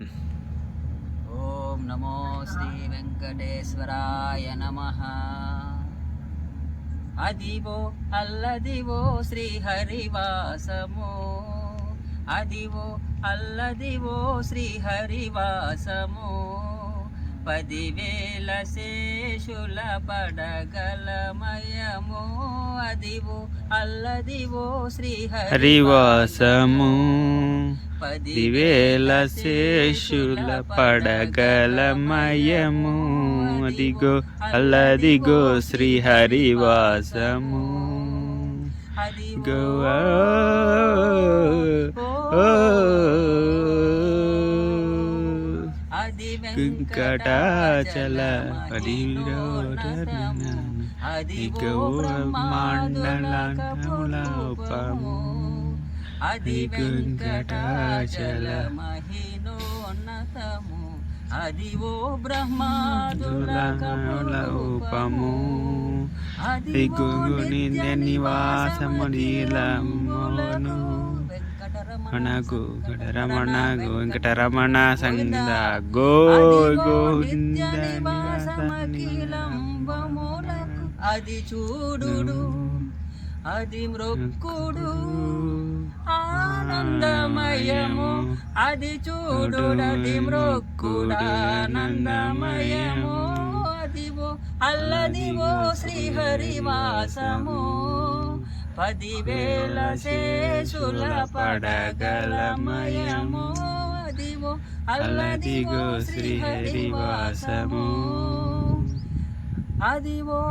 ఓం నమో శ్రీ వెంకటేశ్వరాయ నమ. అదివో అల్లదివో శ్రీ హరివాసము అదివో అల్లదివో శ్రీ హరివాసము పదివేల శేషుల పడగలమయము. అదివో అల్లదివో శ్రీ హరివాసము పదివేల శేషుల పడగలమయము అదిగో అల్లదిగో శ్రీహరివాసము. శ్రీ హరివాసము అదిగో గో ఉపము అది వెంకటాచల బ్రహ్మాండలకపులోపము అది మహినోన్నతము అదివో బ్రహ్మాదులకపులోపము దిగు నింద నివాసము నీలమును మనకు రమణ వెంకటరమణ సంగ గో అది చూడుడు. అది మృక్కుడు. ఆనందమయము. అది చూడుడది మృక్కుడానందమయము. అదివో అల్లదివో శ్రీహరివాసము. పదివేల శేషుల పడగలమయము. అదివో అల్లదిగో శ్రీహరివాసము. అదివో